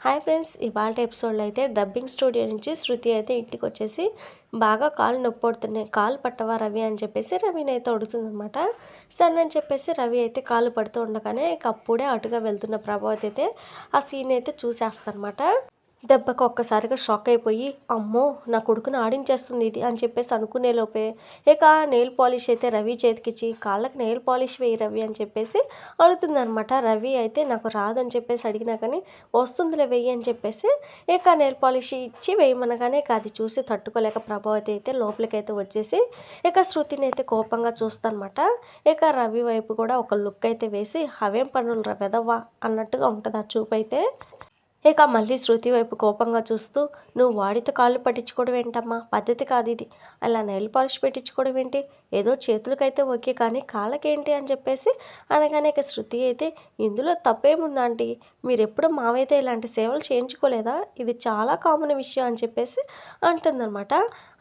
Hi friends ఇవాళ ఎపిసోడ్లో అయితే డబ్బింగ్ స్టూడియో నుంచి శృతి అయితే ఇంటికి వచ్చేసి బాగా కాళ్ళు నొప్పి పడుతున్నాయి కాలు పట్టవా రవి అని చెప్పేసి రవిని అయితే అడుగుతుందన్నమాట. సరే అని చెప్పేసి రవి అయితే కాలు పడుతూ ఉండగానే ఇక అప్పుడే అటుగా వెళ్తున్న ప్రభావతి అయితే ఆ సీన్ అయితే చూసేస్తారనమాట దెబ్బకు ఒక్కసారిగా షాక్ అయిపోయి అమ్మో నా కొడుకుని ఆడించేస్తుంది ఇది అని చెప్పేసి అనుకునే లోపే ఇక నెయిల్ పాలిష్ అయితే రవి చేతికిచ్చి కాళ్ళకి నెయిల్ పాలిష్ వేయి రవి అని చెప్పేసి అడుగుతుందనమాట రవి అయితే నాకు రాదని చెప్పేసి అడిగినా కానీ వస్తుందిలే వెయ్యి అని చెప్పేసి ఇక నెయిల్ పాలిష్ ఇచ్చి వేయమనగానే ఇక అది చూసి తట్టుకోలేక ప్రభావతి అయితే లోపలికి అయితే వచ్చేసి ఇక శృతిని అయితే కోపంగా చూస్తానమాట ఇక రవి వైపు కూడా ఒక లుక్ అయితే వేసి అవేం పనులు రా వెదవ్వా అన్నట్టుగా ఉంటుంది ఆ చూపు అయితే ఇక మళ్ళీ శృతి వైపు కోపంగా చూస్తూ నువ్వు వాడితో కాళ్ళు పట్టించుకోవడం ఏంటమ్మా? పద్ధతి కాదు ఇది. అలా నెయిల్ పాలిష్ పెట్టించుకోవడం ఏంటి? ఏదో చేతులకైతే ఓకే కానీ కాళ్ళకేంటి? అని చెప్పేసి అనగానే ఇక శృతి అయితే ఇందులో తప్పేముందా ఆంటీ? మీరు ఎప్పుడు మావైతే ఇలాంటి సేవలు చేయించుకోలేదా? ఇది చాలా కామన్ విషయం అని చెప్పేసి అంటుందన్నమాట.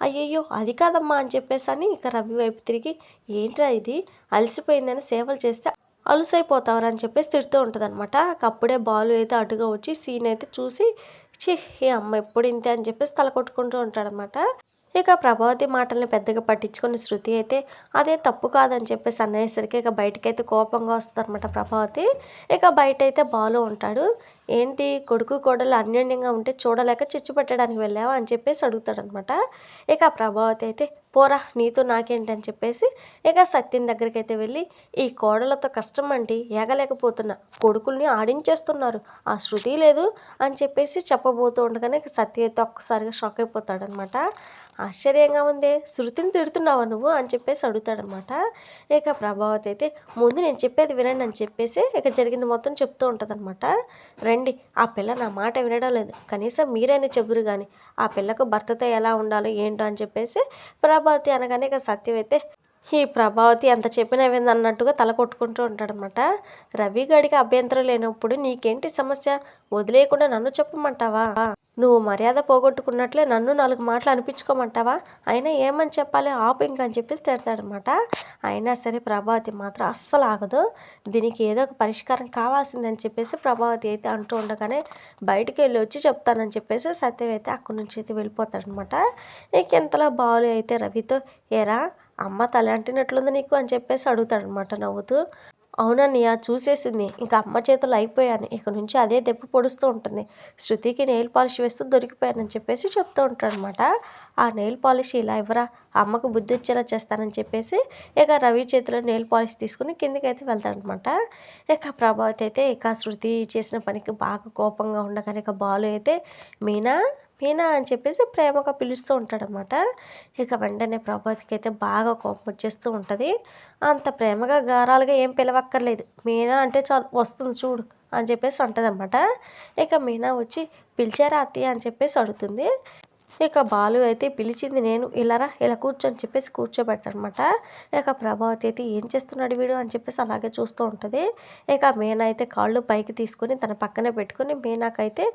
అయ్యయ్యో అది కాదమ్మా అని చెప్పేసి అని ఇక రవి వైపు తిరిగి ఏంట్రా ఇది? అలసిపోయిందని సేవలు చేస్తే అలుసైపోతావరని అని చెప్పేసి తిడుతూ ఉంటుంది అనమాట అప్పుడే బాలు అయితే అటుగా వచ్చి సీన్ అయితే చూసి ఛీ ఈ అమ్మ ఎప్పుడు ఇంతే? అని చెప్పేసి తల కొట్టుకుంటూ ఉంటాడనమాట ఇక ప్రభావతి మాటల్ని పెద్దగా పట్టించుకుని శృతి అయితే అదే తప్పు కాదని చెప్పేసి అనేసరికి ఇక బయటకైతే కోపంగా వస్తుందన్నమాట ప్రభావతి. ఇక బయట అయితే బాలు ఉంటాడు. ఏంటి కొడుకు కోడలు అన్యోన్యంగా ఉంటే చూడలేక చిచ్చు పెట్టడానికి వెళ్ళావా? అని చెప్పేసి అడుగుతాడనమాట ఇక ప్రభావతి అయితే పోరా నీతో నాకేంటి అని చెప్పేసి ఇక సత్యం దగ్గరికి అయితే వెళ్ళి ఈ కోడలతో కష్టం అండి ఏగలేకపోతున్నా. కొడుకుల్ని ఆడించేస్తున్నారు. ఆ శృతి లేదు అని చెప్పేసి చెప్పబోతూ ఉండగానే ఇక సత్య అయితే ఒక్కసారిగా షాక్ అయిపోతాడనమాట ఆశ్చర్యంగా ఉంది. శృతిని తిడుతున్నావా నువ్వు? అని చెప్పేసి అడుగుతాడనమాట. ఇక ప్రభావతి అయితే ముందు నేను చెప్పేది వినండి అని చెప్పేసి ఇక జరిగింది మొత్తం చెప్తూ ఉంటుందన్నమాట రండి ఆ పిల్ల నా మాట వినడం లేదు. కనీసం మీరైనా చెబురు కానీ ఆ పిల్లకు భర్తతో ఎలా ఉండాలో ఏంటో అని చెప్పేసి ప్రభావతి అనగానే ఇక సత్యం అయితే ఈ ప్రభావతి ఎంత చెప్పినా వింది అన్నట్టుగా తల కొట్టుకుంటూ ఉంటాడనమాట. రవి గడికి అభ్యంతరం లేనప్పుడు నీకేంటి సమస్య? వదిలేయకుండా నన్ను చెప్పమంటావా? నువ్వు మర్యాద పోగొట్టుకున్నట్లే నన్ను నాలుగు మాటలు అనిపించుకోమంటావా? అయినా ఏమని చెప్పాలి? ఆపు ఇంకా అని చెప్పేసి తిడతాడనమాట. అయినా సరే ప్రభావతి మాత్రం అస్సలు ఆగదు. దీనికి ఏదో ఒక పరిష్కారం కావాల్సిందని చెప్పేసి ప్రభావతి అయితే అంటూ ఉండగానే బయటికి వెళ్ళి వచ్చి చెప్తానని చెప్పేసి సత్యం అయితే అక్కడి నుంచి అయితే వెళ్ళిపోతాడనమాట. నీకు ఎంతలా బాలు అయితే రవితో ఏరా అమ్మ తల అంటినట్లుంది నీకు? అని చెప్పేసి అడుగుతాడనమాట నవ్వుతూ. అవునన్నయ్య చూసేసింది. ఇంకా అమ్మ చేతులు అయిపోయాను. ఇక నుంచి అదే దెబ్బ పొడుస్తూ ఉంటుంది. శృతికి నెయిల్ పాలిష్ వేస్తూ దొరికిపోయానని చెప్పేసి చెప్తూ ఉంటాడనమాట ఆ నెయిల్ పాలిష్ ఇలా ఇవ్వరా? అమ్మకు బుద్ధి వచ్చేలా చేస్తానని చెప్పేసి ఇక రవి చేతిలో నెయిల్ పాలిష్ తీసుకుని కిందకైతే అయితే వెళ్తాడనమాట ఇక ప్రభావతి అయితే ఇక శృతి చేసిన పనికి బాగా కోపంగా ఉండగానే ఇక బాలు అయితే మీనా మీనా అని చెప్పేసి ప్రేమగా పిలుస్తూ ఉంటాడనమాట ఇక వెంటనే ప్రభాతికి అయితే బాగా కోపం వచ్చేస్తూ ఉంటుంది. అంత ప్రేమగా గారాలుగా ఏం పిలవక్కర్లేదు. మీనా అంటే చాలు వస్తుంది చూడు అని చెప్పేసి అంటదన్నమాట. ఇక మీనా వచ్చి పిలిచారా అత్తయ్య అని చెప్పేసి అడుగుతుంది. ఇక బాలు అయితే పిలిచింది నేను ఇలారా ఇలా కూర్చొని చెప్పేసి కూర్చోబెడతాడనమాట ఇక ప్రభావతి అయితే ఏం చేస్తున్నాడు వీడు అని చెప్పేసి అలాగే చూస్తూ ఉంటుంది. ఇక మీనా అయితే కాళ్ళు పైకి తీసుకొని తన పక్కనే పెట్టుకొని మీనాకైతే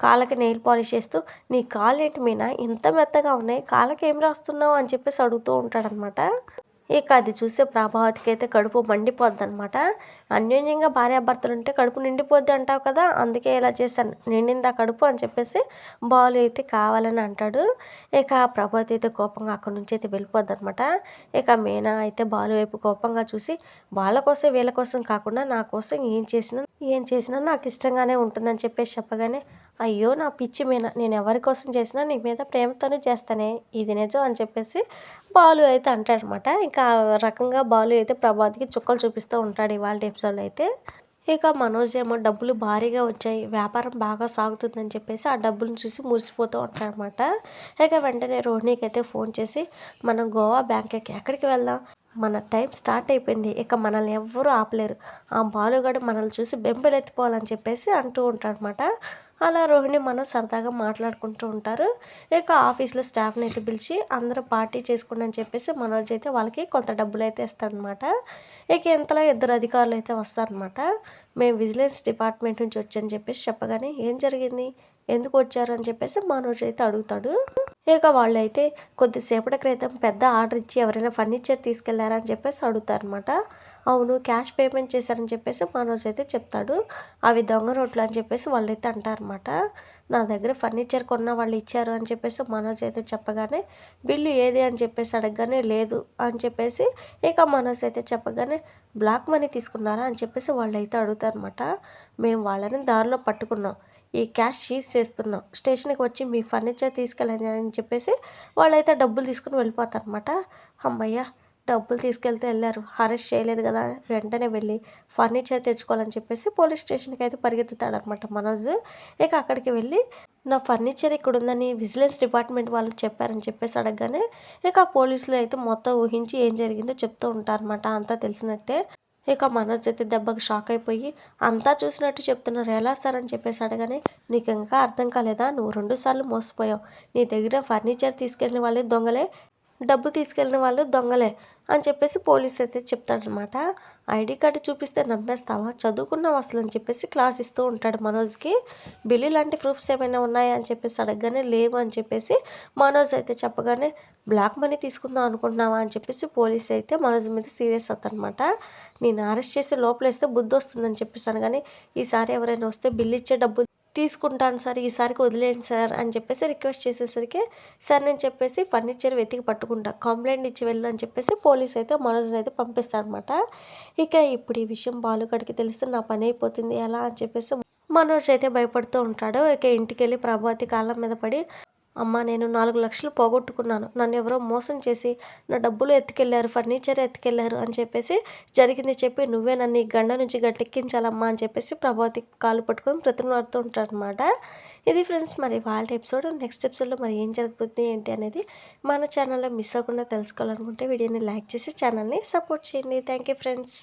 కాళ్ళకి నెయిల్ పాలిష్ చేస్తూ నీ కాళ్ళు ఏంటి మీనా? ఇంత మెత్తగా ఉన్నాయి. కాళ్ళకి ఏం రాస్తున్నావు? అని చెప్పేసి అడుగుతూ ఉంటాడనమాట. ఇక అది చూసే ప్రభావతికి అయితే కడుపు మండిపోద్ది అనమాట అన్యోన్యంగా భార్యాభర్తలు ఉంటే కడుపు నిండిపోద్ది అంటావు కదా? అందుకే ఇలా చేశాను. నిండిందా కడుపు? అని చెప్పేసి బాలు అయితే కావాలని అంటాడు. ఇక ప్రభావతి అయితే కోపంగా అక్కడి నుంచి అయితే వెళ్ళిపోద్ది అనమాట ఇక మీనా అయితే బాలు వైపు కోపంగా చూసి వాళ్ళ కోసం వీళ్ళ కోసం కాకుండా నా కోసం ఏం చేసినా ఏం చేసినా నాకు ఇష్టంగానే ఉంటుందని చెప్పేసి చెప్పగానే అయ్యో నా పిచ్చి మీన. నేను ఎవరి కోసం చేసినా నీ మీద ప్రేమతోనే చేస్తానే. ఇది నిజం అని చెప్పేసి బాలు అయితే అంటాడనమాట. ఇంకా రకంగా బాలు అయితే ప్రభాత్కి చుక్కలు చూపిస్తూ ఉంటాడు ఇవాళ ఎపిసోడ్లో అయితే. ఇక మనోజ్ ఏమో డబ్బులు భారీగా వచ్చాయి. వ్యాపారం బాగా సాగుతుందని చెప్పేసి ఆ డబ్బులను చూసి మురిసిపోతూ ఉంటాడనమాట. ఇక వెంటనే రోహిణికి అయితే ఫోన్ చేసి మనం గోవా బ్యాంక్కి ఎక్కడికి వెళ్దాం? మన టైం స్టార్ట్ అయిపోయింది. ఇక మనల్ని ఎవ్వరూ ఆపలేరు. ఆ బాలుగాడు మనల్ని చూసి బెంబెలెత్తిపోవాలని చెప్పేసి అంటూ ఉంటాడనమాట. అలా రోహిణి మనం సరదాగా మాట్లాడుకుంటూ ఉంటారు. ఇక ఆఫీస్లో స్టాఫ్ని అయితే పిలిచి అందరూ పార్టీ చేసుకోండి అని చెప్పేసి మనోజ్ అయితే వాళ్ళకి కొంత డబ్బులు అయితే ఇస్తాడనమాట. ఇక ఇంతలో ఇద్దరు అధికారులు అయితే వస్తారనమాట. మేము విజిలెన్స్ డిపార్ట్మెంట్ నుంచి వచ్చని చెప్పేసి చెప్పగానే ఏం జరిగింది? ఎందుకు వచ్చారు అని చెప్పేసి మనోజ్ అయితే అడుగుతాడు. ఇక వాళ్ళైతే కొద్దిసేపటి క్రితం పెద్ద ఆర్డర్ ఇచ్చి ఎవరైనా ఫర్నిచర్ తీసుకెళ్ళారని చెప్పేసి అడుగుతారనమాట. అవును క్యాష్ పేమెంట్ చేశారని చెప్పేసి మనోజ్ అయితే చెప్తాడు. అవి దొంగ నోట్లు అని చెప్పేసి వాళ్ళైతే అంటారనమాట నా దగ్గర ఫర్నిచర్ కొన్న వాళ్ళు ఇచ్చారు అని చెప్పేసి మనోజ్ అయితే చెప్పగానే బిల్లు ఏది అని చెప్పేసి అడగగానే లేదు అని చెప్పేసి ఇక మనోజ్ అయితే చెప్పగానే బ్లాక్ మనీ తీసుకున్నారా అని చెప్పేసి వాళ్ళు అయితే అడుగుతారనమాట మేము వాళ్ళని దారిలో పట్టుకున్నాం. ఈ క్యాష్ షీట్ చేస్తున్నాం. స్టేషన్కి వచ్చి మీ ఫర్నిచర్ తీసుకెళ్ళండి అని చెప్పేసి వాళ్ళైతే డబ్బులు తీసుకుని వెళ్ళిపోతారనమాట అమ్మయ్య డబ్బులు తీసుకెళ్తే వెళ్ళారు. అరెస్ట్ చేయలేదు కదా వెంటనే వెళ్ళి ఫర్నిచర్ తెచ్చుకోవాలని చెప్పేసి పోలీస్ స్టేషన్కి అయితే పరిగెత్తుతాడనమాట మనోజ్. ఇక అక్కడికి వెళ్ళి నా ఫర్నిచర్ ఇక్కడ ఉందని విజిలెన్స్ డిపార్ట్మెంట్ వాళ్ళు చెప్పారని చెప్పేసి అడగగానే ఇక ఆ పోలీసులు అయితే మొత్తం ఊహించి ఏం జరిగిందో చెప్తూ ఉంటారనమాట అంతా తెలిసినట్టే ఇక మనోజ్ అయితే దెబ్బకి షాక్ అయిపోయి అంతా చూసినట్టు చెప్తున్నారు ఎలా సార్? అని చెప్పేసి అడగానే నీకు ఇంకా అర్థం కాలేదా? నువ్వు రెండుసార్లు మోసపోయావు. నీ దగ్గర ఫర్నిచర్ తీసుకెళ్ళిన వాళ్ళే దొంగలే. డబ్బు తీసుకెళ్ళిన వాళ్ళు దొంగలే అని చెప్పేసి పోలీస్ అయితే చెప్తాడనమాట ఐడి కార్డు చూపిస్తే నమ్మేస్తావా? చదువుకున్నావు అసలు అని చెప్పేసి క్లాస్ ఇస్తూ ఉంటాడు మనోజ్కి. బిల్లు లాంటి ప్రూఫ్స్ ఏమైనా ఉన్నాయా అని చెప్పేసి అడగగానే లేవు అని చెప్పేసి మనోజ్ అయితే చెప్పగానే బ్లాక్ మనీ తీసుకుందాం అనుకుంటున్నావా అని చెప్పేసి పోలీస్ అయితే మనోజ్ మీద సీరియస్ అవుతాడనమాట నేను అరెస్ట్ చేసి లోపలేస్తే బుద్ధి వస్తుందని చెప్పేసి అనగానే ఈసారి ఎవరైనా వస్తే బిల్లు ఇచ్చే డబ్బు తీసుకుంటాను సార్ ఈసారికి వదిలేండి సార్ అని చెప్పేసి రిక్వెస్ట్ చేసేసరికి సార్ నేను చెప్పేసి ఫర్నిచర్ వెతికి పట్టుకుంటా కంప్లైంట్ ఇచ్చి వెళ్ళు అని చెప్పేసి పోలీస్ అయితే మనోజ్ని అయితే పంపిస్తాడనమాట ఇక ఇప్పుడు ఈ విషయం బాలుగడికి తెలిస్తే నా పని అయిపోతుంది ఎలా అని చెప్పేసి మనోజ్ అయితే భయపడుతూ ఉంటాడు. ఇక ఇంటికి వెళ్ళి ప్రభావతి కాళ్ళ మీద పడి అమ్మ నేను నాలుగు లక్షలు పోగొట్టుకున్నాను. నన్ను ఎవరో మోసం చేసి నా డబ్బులు ఎత్తుకెళ్ళారు ఫర్నిచర్ ఎత్తుకెళ్ళారు అని చెప్పేసి జరిగింది చెప్పి నువ్వే నన్ను ఈ గండ నుంచి గట్టెక్కించాలమ్మా అని చెప్పేసి ప్రభావతి కాలు పట్టుకొని ప్రతిమాడుతూ ఉంటారనమాట ఇది ఫ్రెండ్స్ మరి వాళ్ళ ఎపిసోడ్ నెక్స్ట్ ఎపిసోడ్లో మరి ఏం జరుగుతుంది ఏంటి అనేది మన ఛానల్లో మిస్ అవ్వకుండా తెలుసుకోవాలనుకుంటే వీడియోని లైక్ చేసి ఛానల్ని సపోర్ట్ చేయండి. Thank you friends.